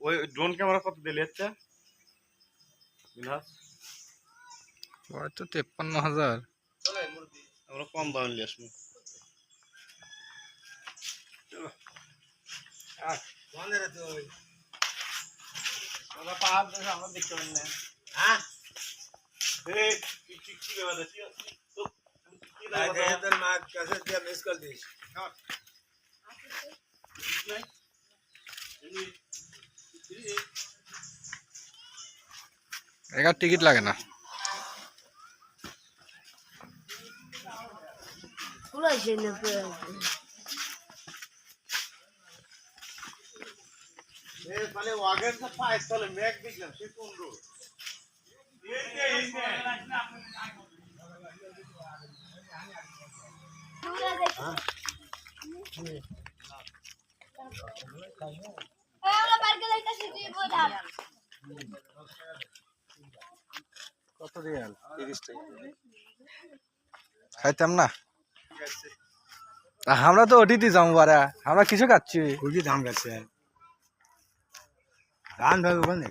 ওই drone camera কত দিলে হচ্ছে মিনহাস হয়তো তেপ্পান্ন হাজার আমরা কম দামে নিয়ে আসব এই, কি কি কি ব্যাপার আছে? কি- তো- কি ব্যাপার আছে? এগার টিকিট লাগে না। পুরাইছে না পুরাইছে এ, ওয়াগন তো পাইস তাহলে ম্যাক দেখলাম সে কোন রোড এই কত রিয়াল? তিরিশ টাকা। খাইতাম না। আমরা তো ওটিতে যাব বারা আমরা কিছু খাচ্ছি। খুবই দাম গেছে। ধান ভাবে ওখানে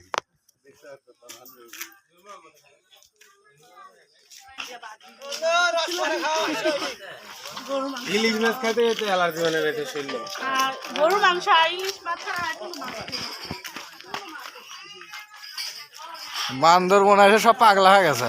ইলিশ মাছ খাইতে অ্যালার্জি মানে আর গরু মাংস আর ইলিশ মাছ ছাড়া কোনো মাংস নেই। বান্দর মনে হয় সব পাগলা হয়ে গেছে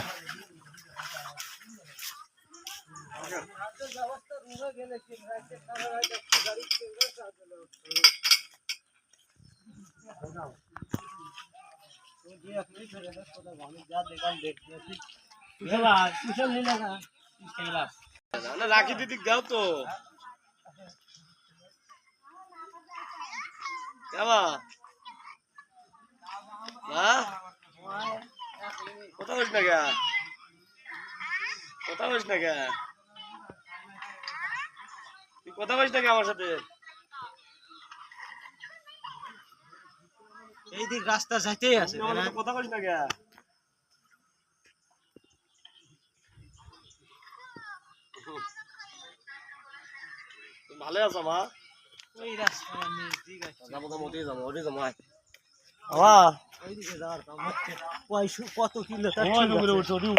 রাখি দিদি গাও তো কেমন হ্যাঁ কোথাও হইস না কে কোথাও হইস না তুই কোথাও হইস না আমার সাথে? এই দিক রাস্তা যাইতেই আছে সাথে কথা কইস না ভালো আছো মা? ওই রাস্তা দিক আছে। যাব যাব ওদিকে যাব ওদিকে যাব আয়। কত কিলো